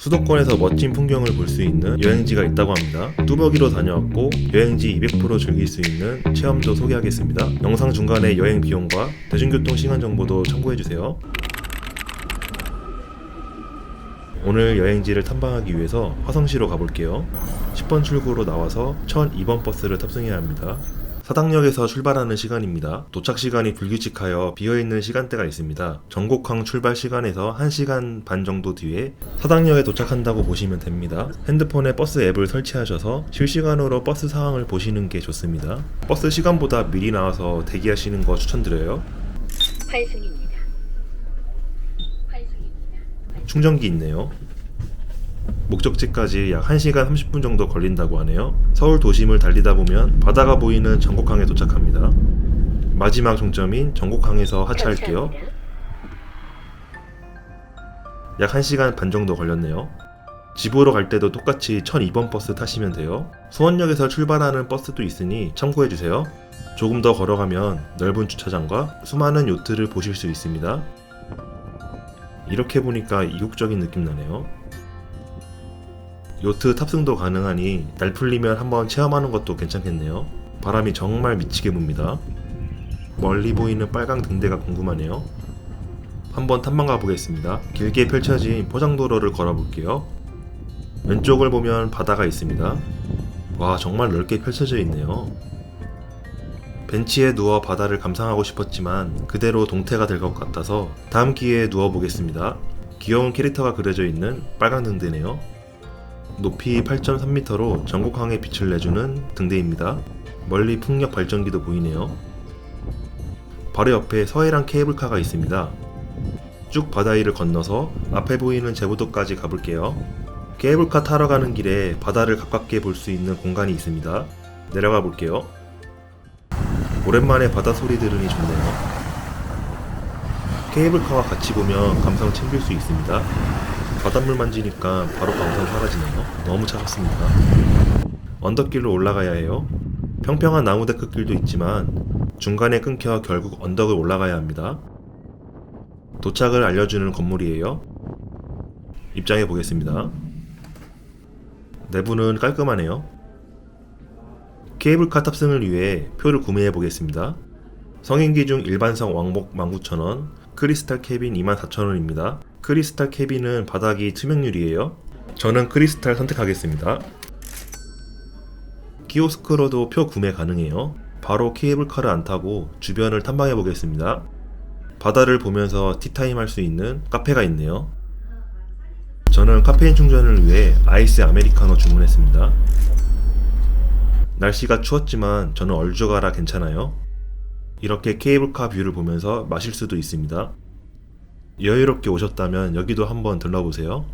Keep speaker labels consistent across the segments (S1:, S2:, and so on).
S1: 수도권에서 멋진 풍경을 볼 수 있는 여행지가 있다고 합니다. 뚜벅이로 다녀왔고 여행지 200% 즐길 수 있는 체험도 소개하겠습니다. 영상 중간에 여행 비용과 대중교통 시간 정보도 참고해주세요. 오늘 여행지를 탐방하기 위해서 화성시로 가볼게요. 10번 출구로 나와서 1002번 버스를 탑승해야 합니다. 사당역에서 출발하는 시간입니다. 도착 시간이 불규칙하여 비어있는 시간대가 있습니다. 전곡항 출발 시간에서 1시간 반 정도 뒤에 사당역에 도착한다고 보시면 됩니다. 핸드폰에 버스 앱을 설치하셔서 실시간으로 버스 상황을 보시는 게 좋습니다. 버스 시간보다 미리 나와서 대기하시는 거 추천드려요.
S2: 환승입니다.
S1: 충전기 있네요. 목적지까지 약 1시간 30분 정도 걸린다고 하네요. 서울 도심을 달리다 보면 바다가 보이는 전곡항에 도착합니다. 마지막 종점인 전곡항에서 하차할게요. 약 1시간 반 정도 걸렸네요. 집으로 갈 때도 똑같이 1002번 버스 타시면 돼요. 수원역에서 출발하는 버스도 있으니 참고해주세요. 조금 더 걸어가면 넓은 주차장과 수많은 요트를 보실 수 있습니다. 이렇게 보니까 이국적인 느낌 나네요. 요트 탑승도 가능하니 날 풀리면 한번 체험하는 것도 괜찮겠네요. 바람이 정말 미치게 붑니다. 멀리 보이는 빨강 등대가 궁금하네요. 한번 탐방 가보겠습니다. 길게 펼쳐진 포장도로를 걸어볼게요. 왼쪽을 보면 바다가 있습니다. 와, 정말 넓게 펼쳐져 있네요. 벤치에 누워 바다를 감상하고 싶었지만 그대로 동태가 될 것 같아서 다음 기회에 누워보겠습니다. 귀여운 캐릭터가 그려져 있는 빨간 등대네요. 높이 8.3m로 전곡항에 빛을 내주는 등대입니다. 멀리 풍력 발전기도 보이네요. 바로 옆에 서해랑 케이블카가 있습니다. 쭉 바다 위를 건너서 앞에 보이는 제부도까지 가볼게요. 케이블카 타러 가는 길에 바다를 가깝게 볼 수 있는 공간이 있습니다. 내려가 볼게요. 오랜만에 바다 소리 들으니 좋네요. 케이블카와 같이 보면 감성 챙길 수 있습니다. 바닷물 만지니까 바로 감성 사라지네요. 너무 차갑습니다. 언덕길로 올라가야 해요. 평평한 나무 데크길도 있지만 중간에 끊겨 결국 언덕을 올라가야 합니다. 도착을 알려주는 건물이에요. 입장해 보겠습니다. 내부는 깔끔하네요. 케이블카 탑승을 위해 표를 구매해 보겠습니다. 성인 기준 일반석 왕복 19,000원, 크리스탈 캐빈 24,000원입니다. 크리스탈 캐빈은 바닥이 투명유리예요. 저는 크리스탈 선택하겠습니다. 키오스크로도 표 구매 가능해요. 바로 케이블카를 안 타고 주변을 탐방해 보겠습니다. 바다를 보면서 티타임 할 수 있는 카페가 있네요. 저는 카페인 충전을 위해 아이스 아메리카노 주문했습니다. 날씨가 추웠지만 저는 얼죽아라 괜찮아요. 이렇게 케이블카 뷰를 보면서 마실 수도 있습니다. 여유롭게 오셨다면 여기도 한번 들러보세요.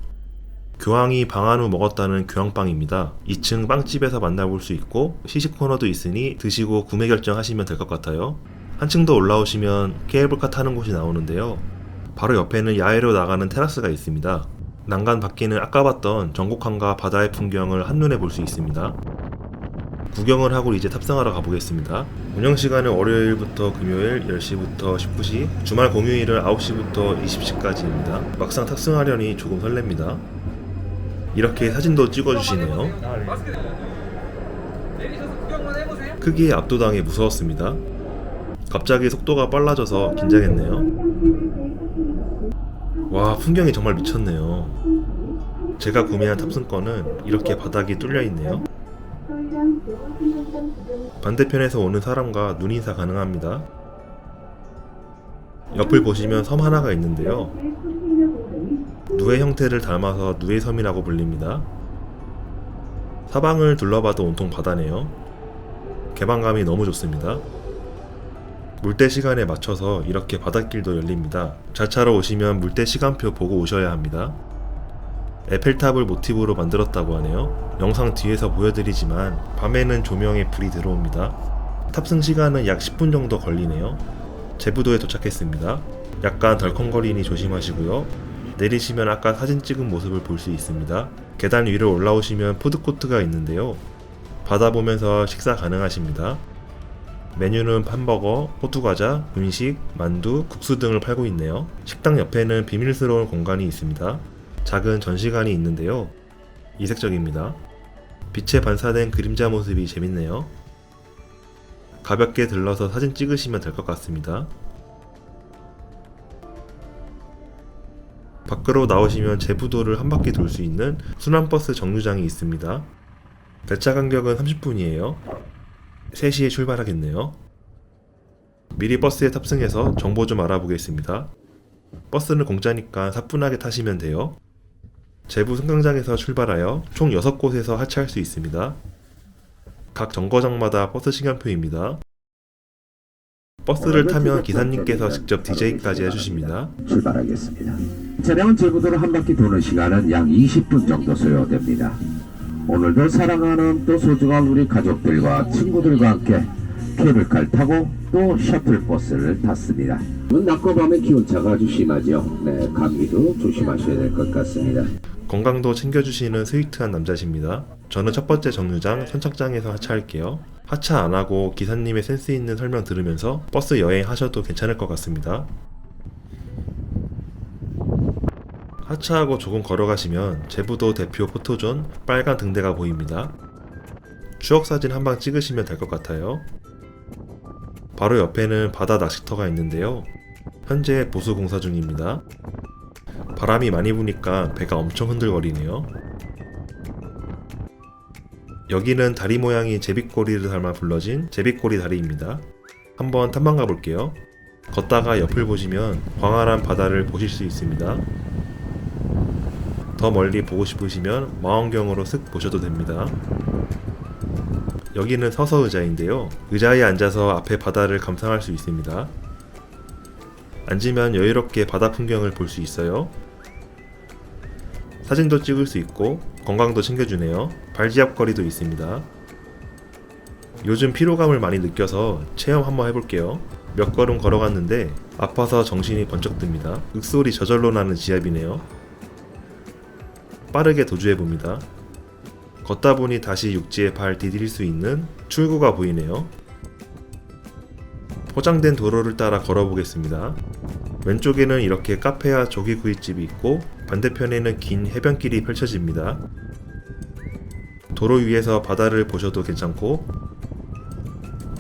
S1: 교황이 방한 후 먹었다는 교황빵입니다. 2층 빵집에서 만나볼 수 있고 시식 코너도 있으니 드시고 구매 결정하시면 될 것 같아요. 한층 더 올라오시면 케이블카 타는 곳이 나오는데요. 바로 옆에는 야외로 나가는 테라스가 있습니다. 난간 밖에는 아까 봤던 전곡항과 바다의 풍경을 한눈에 볼 수 있습니다. 구경을 하고 이제 탑승하러 가보겠습니다. 운영 시간은 월요일부터 금요일 10시부터 19시, 주말 공휴일은 9시부터 20시까지입니다. 막상 탑승하려니 조금 설렙니다. 이렇게 사진도 찍어주시네요. 크기에 압도당해 무서웠습니다. 갑자기 속도가 빨라져서 긴장했네요. 와, 풍경이 정말 미쳤네요. 제가 구매한 탑승권은 이렇게 바닥이 뚫려 있네요. 반대편에서 오는 사람과 눈인사 가능합니다. 옆을 보시면 섬 하나가 있는데요. 누의 형태를 닮아서 누의 섬이라고 불립니다. 사방을 둘러봐도 온통 바다네요. 개방감이 너무 좋습니다. 물때 시간에 맞춰서 이렇게 바닷길도 열립니다. 자차로 오시면 물때 시간표 보고 오셔야 합니다. 에펠탑을 모티브로 만들었다고 하네요. 영상 뒤에서 보여드리지만 밤에는 조명에 불이 들어옵니다. 탑승 시간은 약 10분 정도 걸리네요. 제부도에 도착했습니다. 약간 덜컹거리니 조심하시고요. 내리시면 아까 사진 찍은 모습을 볼 수 있습니다. 계단 위로 올라오시면 푸드코트가 있는데요. 바다 보면서 식사 가능하십니다. 메뉴는 햄버거, 호두과자, 분식, 만두, 국수 등을 팔고 있네요. 식당 옆에는 비밀스러운 공간이 있습니다. 작은 전시관이 있는데요. 이색적입니다. 빛에 반사된 그림자 모습이 재밌네요. 가볍게 들러서 사진 찍으시면 될 것 같습니다. 밖으로 나오시면 제부도를 한 바퀴 돌 수 있는 순환버스 정류장이 있습니다. 배차 간격은 30분이에요. 3시에 출발하겠네요. 미리 버스에 탑승해서 정보 좀 알아보겠습니다. 버스는 공짜니까 사뿐하게 타시면 돼요. 제부 승강장에서 출발하여 총 6곳에서 하차할 수 있습니다. 각 정거장마다 버스 시간표입니다. 버스를 타면 기사님께서 직접 DJ까지 해주십니다.
S3: 출발하겠습니다. 차량은 제부도를 한 바퀴 도는 시간은 약 20분 정도 소요됩니다. 오늘도 사랑하는 또 소중한 우리 가족들과 친구들과 함께 케이블카를 타고 또 셔틀버스를 탔습니다. 낮과 밤의 기온차가 아주 심하죠. 네, 감기도 조심하셔야 될 것 같습니다.
S1: 건강도 챙겨주시는 스위트한 남자십니다. 저는 첫 번째 정류장 선착장에서 하차할게요. 하차 안 하고 기사님의 센스 있는 설명 들으면서 버스 여행 하셔도 괜찮을 것 같습니다. 하차하고 조금 걸어가시면 제부도 대표 포토존 빨간 등대가 보입니다. 추억사진 한 방 찍으시면 될 것 같아요. 바로 옆에는 바다 낚시터가 있는데요. 현재 보수 공사 중입니다. 바람이 많이 부니까 배가 엄청 흔들거리네요. 여기는 다리 모양이 제비꼬리를 닮아 불러진 제비꼬리 다리입니다. 한번 탐방 가볼게요. 걷다가 옆을 보시면 광활한 바다를 보실 수 있습니다. 더 멀리 보고 싶으시면 망원경으로 쓱 보셔도 됩니다. 여기는 서서 의자인데요. 의자에 앉아서 앞에 바다를 감상할 수 있습니다. 앉으면 여유롭게 바다 풍경을 볼 수 있어요. 사진도 찍을 수 있고 건강도 챙겨주네요. 발지압거리도 있습니다. 요즘 피로감을 많이 느껴서 체험 한번 해볼게요. 몇 걸음 걸어갔는데 아파서 정신이 번쩍 듭니다. 윽소리 저절로 나는 지압이네요. 빠르게 도주해봅니다. 걷다 보니 다시 육지에 발 디딜 수 있는 출구가 보이네요. 포장된 도로를 따라 걸어보겠습니다. 왼쪽에는 이렇게 카페와 조기구이집이 있고 반대편에는 긴 해변길이 펼쳐집니다. 도로 위에서 바다를 보셔도 괜찮고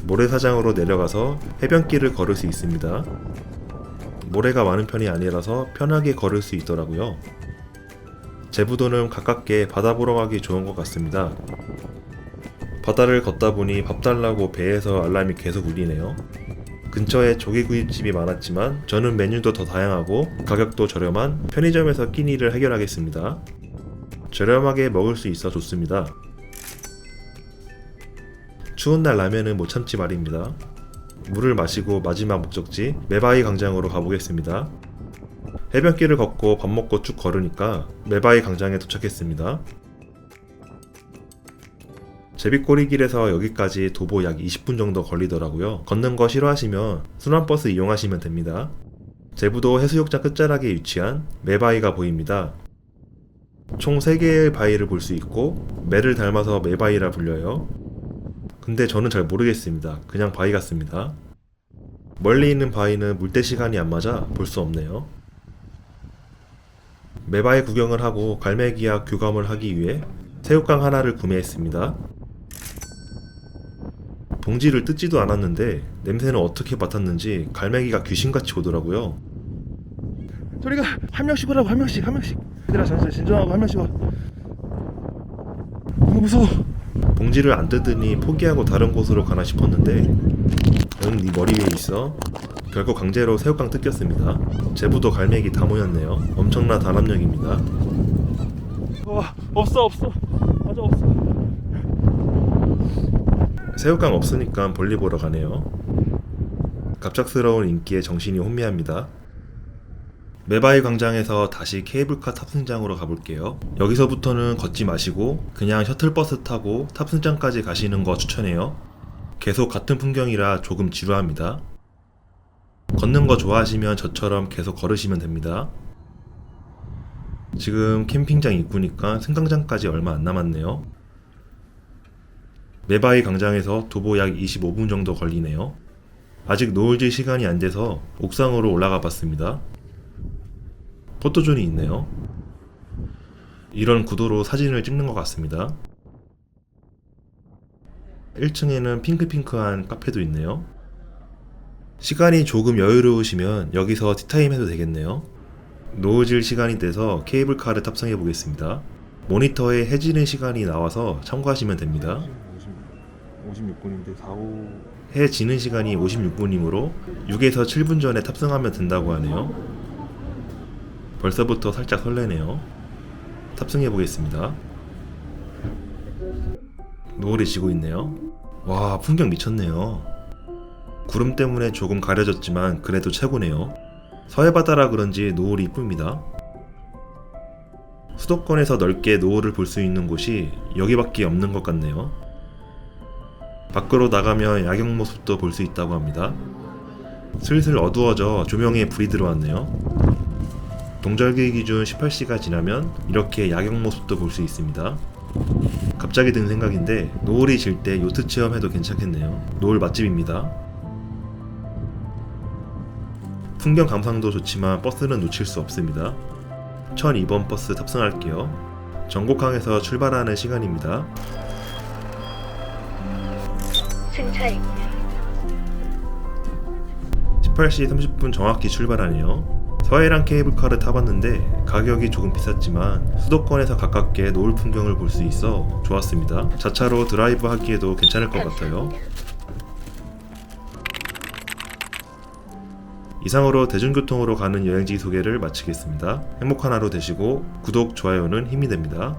S1: 모래사장으로 내려가서 해변길을 걸을 수 있습니다. 모래가 많은 편이 아니라서 편하게 걸을 수 있더라고요. 제부도는 가깝게 바다 보러 가기 좋은 것 같습니다. 바다를 걷다 보니 밥 달라고 배에서 알람이 계속 울리네요. 근처에 조개구이집이 많았지만 저는 메뉴도 더 다양하고 가격도 저렴한 편의점에서 끼니를 해결하겠습니다. 저렴하게 먹을 수 있어 좋습니다. 추운 날 라면은 못 참지 말입니다. 물을 마시고 마지막 목적지 메바이 광장으로 가보겠습니다. 해변길을 걷고 밥 먹고 쭉 걸으니까 메바이 광장에 도착했습니다. 제비꼬리 길에서 여기까지 도보 약 20분 정도 걸리더라고요. 걷는 거 싫어하시면 순환버스 이용하시면 됩니다. 제부도 해수욕장 끝자락에 위치한 메바이가 보입니다. 총 3개의 바위를 볼 수 있고 매를 닮아서 메바이라 불려요. 근데 저는 잘 모르겠습니다. 그냥 바위 같습니다. 멀리 있는 바위는 물때 시간이 안 맞아 볼 수 없네요. 메바이 구경을 하고 갈매기와 교감을 하기 위해 새우깡 하나를 구매했습니다. 봉지를 뜯지도 않았는데 냄새는 어떻게 맡았는지 갈매기가 귀신같이 오더라고요.
S4: 소리가 한 명씩 오라고 한 명씩 한 명씩 얘들아 잠시만 진정하고 한 명씩 와 너무 무서워
S1: 봉지를 안 뜯으니 포기하고 다른 곳으로 가나 싶었는데 응, 네 머리 위에 있어. 결국 강제로 새우깡 뜯겼습니다. 제부도 갈매기 다 모였네요. 엄청난 단합력입니다.
S4: 와 없어 없어 맞아 없어
S1: 새우깡 없으니까 볼일 보러 가네요. 갑작스러운 인기에 정신이 혼미합니다. 메바이 광장에서 다시 케이블카 탑승장으로 가볼게요. 여기서부터는 걷지 마시고 그냥 셔틀버스 타고 탑승장까지 가시는 거 추천해요. 계속 같은 풍경이라 조금 지루합니다. 걷는 거 좋아하시면 저처럼 계속 걸으시면 됩니다. 지금 캠핑장 입구니까 승강장까지 얼마 안 남았네요. 메바이 광장에서 도보 약 25분 정도 걸리네요. 아직 노을질 시간이 안 돼서 옥상으로 올라가 봤습니다. 포토존이 있네요. 이런 구도로 사진을 찍는 것 같습니다. 1층에는 핑크핑크한 카페도 있네요. 시간이 조금 여유로우시면 여기서 티타임 해도 되겠네요. 노을 시간이 돼서 케이블카를 탑승해 보겠습니다. 모니터에 해지는 시간이 나와서 참고하시면 됩니다.
S4: 56분인데 4, 5
S1: 해 지는 시간이 56분이므로 6에서 7분 전에 탑승하면 된다고 하네요. 벌써부터 살짝 설레네요. 탑승해 보겠습니다. 노을이 지고 있네요. 와, 풍경 미쳤네요. 구름 때문에 조금 가려졌지만 그래도 최고네요. 서해 바다라 그런지 노을이 이쁩니다. 수도권에서 넓게 노을을 볼 수 있는 곳이 여기밖에 없는 것 같네요. 밖으로 나가면 야경 모습도 볼 수 있다고 합니다. 슬슬 어두워져 조명에 불이 들어왔네요. 동절기 기준 18시가 지나면 이렇게 야경 모습도 볼 수 있습니다. 갑자기 든 생각인데 노을이 질 때 요트 체험해도 괜찮겠네요. 노을 맛집입니다. 풍경 감상도 좋지만 버스는 놓칠 수 없습니다. 1002번 버스 탑승할게요. 전곡항에서 출발하는 시간입니다.
S2: 승차입니다.
S1: 18시 30분 정확히 출발하네요. 서해랑 케이블카를 타봤는데 가격이 조금 비쌌지만 수도권에서 가깝게 노을 풍경을 볼 수 있어 좋았습니다. 자차로 드라이브 하기에도 괜찮을 것 같아요. 이상으로 대중교통으로 가는 여행지 소개를 마치겠습니다. 행복한 하루 되시고 구독, 좋아요는 힘이 됩니다.